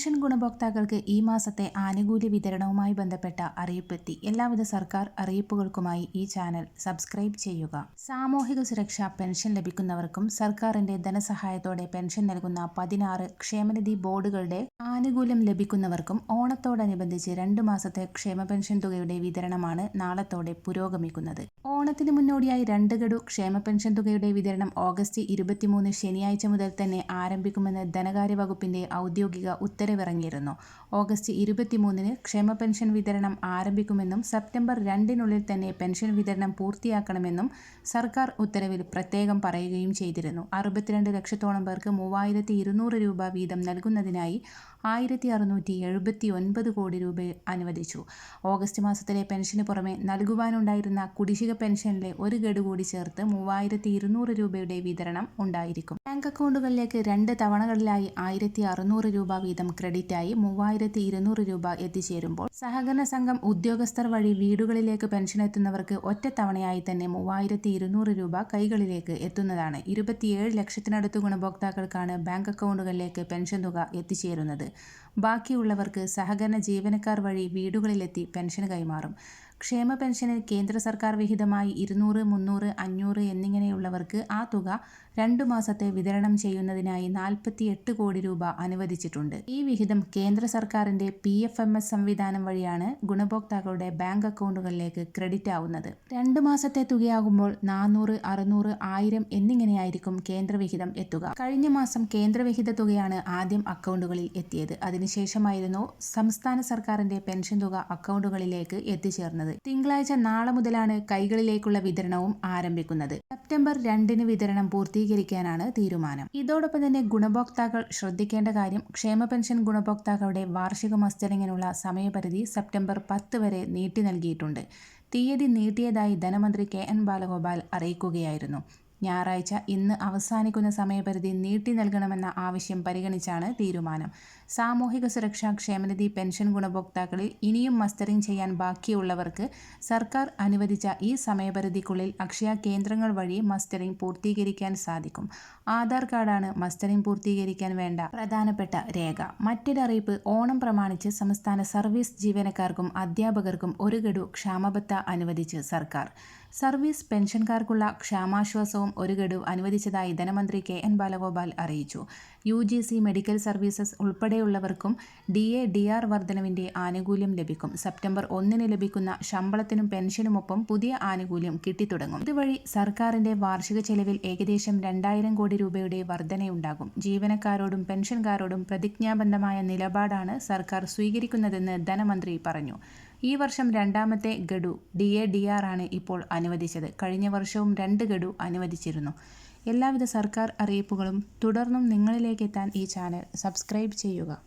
Pension ഗുണഭോക്താക്കൾക്ക് ഈ മാസത്തെ ആനുകൂല്യ വിതരണവുമായി ബന്ധപ്പെട്ട അറിയിപ്പെത്തി. എല്ലാവിധ സർക്കാർ അറിയിപ്പുകൾക്കുമായി ഈ ചാനൽ സബ്സ്ക്രൈബ് ചെയ്യുക. സാമൂഹിക സുരക്ഷ പെൻഷൻ ലഭിക്കുന്നവർക്കും സർക്കാരിന്റെ ധനസഹായത്തോടെ പെൻഷൻ നൽകുന്ന പതിനാറ് ക്ഷേമനിധി ബോർഡുകളുടെ ആനുകൂല്യം ലഭിക്കുന്നവർക്കും ഓണത്തോടനുബന്ധിച്ച് രണ്ടു മാസത്തെ ക്ഷേമ പെൻഷൻ തുകയുടെ വിതരണമാണ് നാളത്തോടെ പുരോഗമിക്കുന്നത്. ഓണത്തിന് മുന്നോടിയായി രണ്ട് ഗഡു ക്ഷേമ പെൻഷൻ തുകയുടെ വിതരണം ഓഗസ്റ്റ് ഇരുപത്തിമൂന്ന് ശനിയാഴ്ച മുതൽ തന്നെ ആരംഭിക്കുമെന്ന് ധനകാര്യ വകുപ്പിന്റെ ഔദ്യോഗിക ഉത്തരവിറങ്ങിയിരുന്നു. ഓഗസ്റ്റ് ഇരുപത്തിമൂന്നിന് ക്ഷേമ പെൻഷൻ വിതരണം ആരംഭിക്കുമെന്നും സെപ്റ്റംബർ രണ്ടിനുള്ളിൽ തന്നെ പെൻഷൻ വിതരണം പൂർത്തിയാക്കണമെന്നും സർക്കാർ ഉത്തരവിൽ പ്രത്യേകം പറയുകയും ചെയ്തിരുന്നു. അറുപത്തിരണ്ട് ലക്ഷത്തോളം പേർക്ക് മൂവായിരത്തി ഇരുന്നൂറ് രൂപ വീതം നൽകുന്നതിനായി ആയിരത്തി അറുന്നൂറ്റി എഴുപത്തി ഒൻപത് കോടി രൂപ അനുവദിച്ചു. ഓഗസ്റ്റ് മാസത്തിലെ പെൻഷന് പുറമെ നൽകുവാനുണ്ടായിരുന്ന കുടിശ്ശിക പെൻഷനിലെ ഒരു ഗഡു കൂടി ചേർത്ത് മൂവായിരത്തി ഇരുന്നൂറ് രൂപയുടെ വിതരണം ഉണ്ടായിരിക്കും. ബാങ്ക് അക്കൗണ്ടുകളിലേക്ക് രണ്ട് തവണകളിലായി ആയിരത്തി അറുന്നൂറ് രൂപ വീതം ക്രെഡിറ്റായി മൂവായിരത്തി ഇരുന്നൂറ് രൂപ എത്തിച്ചേരുമ്പോൾ സഹകരണ സംഘം ഉദ്യോഗസ്ഥർ വഴി വീടുകളിലേക്ക് പെൻഷൻ എത്തുന്നവർക്ക് ഒറ്റ തവണയായി തന്നെ മൂവായിരത്തി ഇരുന്നൂറ് രൂപ കൈകളിലേക്ക് എത്തുന്നതാണ്. ഇരുപത്തിയേഴ് ലക്ഷത്തിനടുത്ത് ഗുണഭോക്താക്കൾക്കാണ് ബാങ്ക് അക്കൗണ്ടുകളിലേക്ക് പെൻഷൻ തുക എത്തിച്ചേരുന്നത്. ബാക്കിയുള്ളവർക്ക് സഹകരണ ജീവനക്കാർ വഴി വീടുകളിലെത്തി പെൻഷൻ കൈമാറും. ക്ഷേമ പെൻഷന് കേന്ദ്ര സർക്കാർ വിഹിതമായി ഇരുന്നൂറ് മുന്നൂറ് അഞ്ഞൂറ് എന്നിങ്ങനെയുള്ളവർക്ക് ആ തുക രണ്ടു മാസത്തെ വിതരണം ചെയ്യുന്നതിനായി നാൽപ്പത്തി എട്ട് കോടി രൂപ അനുവദിച്ചിട്ടുണ്ട്. ഈ വിഹിതം കേന്ദ്ര സർക്കാരിന്റെ പി എഫ് എം എസ് സംവിധാനം വഴിയാണ് ഗുണഭോക്താക്കളുടെ ബാങ്ക് അക്കൗണ്ടുകളിലേക്ക് ക്രെഡിറ്റ് ആവുന്നത്. രണ്ട് മാസത്തെ തുകയാകുമ്പോൾ നാനൂറ് അറുന്നൂറ് ആയിരം എന്നിങ്ങനെയായിരിക്കും കേന്ദ്രവിഹിതം എത്തുക. കഴിഞ്ഞ മാസം കേന്ദ്രവിഹിത തുകയാണ് ആദ്യം അക്കൗണ്ടുകളിൽ എത്തിയത്. അതിനുശേഷമായിരുന്നു സംസ്ഥാന സർക്കാരിന്റെ പെൻഷൻ തുക അക്കൗണ്ടുകളിലേക്ക് എത്തിച്ചേർന്നത്. തിങ്കളാഴ്ച നാളെ മുതലാണ് കൈകളിലേക്കുള്ള വിതരണവും ആരംഭിക്കുന്നത്. സെപ്റ്റംബർ രണ്ടിന് വിതരണം പൂർത്തീകരിക്കാനാണ് തീരുമാനം. ഇതോടൊപ്പം തന്നെ ഗുണഭോക്താക്കൾ ശ്രദ്ധിക്കേണ്ട കാര്യം ക്ഷേമ പെൻഷൻ ഗുണഭോക്താക്കളുടെ വാർഷിക മസ്റ്ററിങ്ങിനുള്ള സമയപരിധി സെപ്റ്റംബർ പത്ത് വരെ നീട്ടി നൽകിയിട്ടുണ്ട്. തീയതി നീട്ടിയതായി ധനമന്ത്രി കെ എൻ ബാലഗോപാൽ അറിയിക്കുകയായിരുന്നു. ഞായറാഴ്ച ഇന്ന് അവസാനിക്കുന്ന സമയപരിധി നീട്ടി നൽകണമെന്ന ആവശ്യം പരിഗണിച്ചാണ് തീരുമാനം. സാമൂഹിക സുരക്ഷാ ക്ഷേമനിധി പെൻഷൻ ഗുണഭോക്താക്കളിൽ ഇനിയും മസ്റ്ററിംഗ് ചെയ്യാൻ ബാക്കിയുള്ളവർക്ക് സർക്കാർ അനുവദിച്ച ഈ സമയപരിധിക്കുള്ളിൽ അക്ഷയ കേന്ദ്രങ്ങൾ വഴി മസ്റ്ററിംഗ് പൂർത്തീകരിക്കാൻ സാധിക്കും. ആധാർ കാർഡാണ് മസ്റ്ററിംഗ് പൂർത്തീകരിക്കാൻ വേണ്ട പ്രധാനപ്പെട്ട രേഖ. മറ്റൊരറിയിപ്പ് ഓണം പ്രമാണിച്ച് സംസ്ഥാന സർവീസ് ജീവനക്കാർക്കും അധ്യാപകർക്കും ഒരു ഗഡു ക്ഷാമബത്ത അനുവദിച്ച് സർക്കാർ. സർവീസ് പെൻഷൻകാർക്കുള്ള ക്ഷാമാശ്വാസവും ഒരു ഗഡു അനുവദിച്ചതായി ധനമന്ത്രി കെ എൻ ബാലഗോപാൽ അറിയിച്ചു. U G C medical services ഉൾപ്പെടെയുള്ളവർക്കും D A D R വർധനവിന്റെ ആനുകൂല്യം ലഭിക്കും. സെപ്റ്റംബർ ഒന്നിന് ലഭിക്കുന്ന ശമ്പളത്തിനും പെൻഷനുമൊപ്പം പുതിയ ആനുകൂല്യം കിട്ടിത്തുടങ്ങും. ഇതുവഴി സർക്കാരിന്റെ വാർഷിക ചെലവിൽ ഏകദേശം രണ്ടായിരം കോടി രൂപയുടെ വർധനയുണ്ടാകും. ജീവനക്കാരോടും പെൻഷൻകാരോടും പ്രതിജ്ഞാബന്ധമായ നിലപാടാണ് സർക്കാർ സ്വീകരിക്കുന്നതെന്ന് ധനമന്ത്രി പറഞ്ഞു. ഈ വർഷം രണ്ടാമത്തെ ഗഡു ഡി എ ഡി ആർ ആണ് ഇപ്പോൾ അനുവദിച്ചത്. കഴിഞ്ഞ വർഷവും രണ്ട് ഗഡു അനുവദിച്ചിരുന്നു. എല്ലാവിധ സർക്കാർ അറിയിപ്പുകളും തുടർന്നും നിങ്ങളിലേക്ക് എത്താൻ ഈ ചാനൽ സബ്സ്ക്രൈബ് ചെയ്യുക.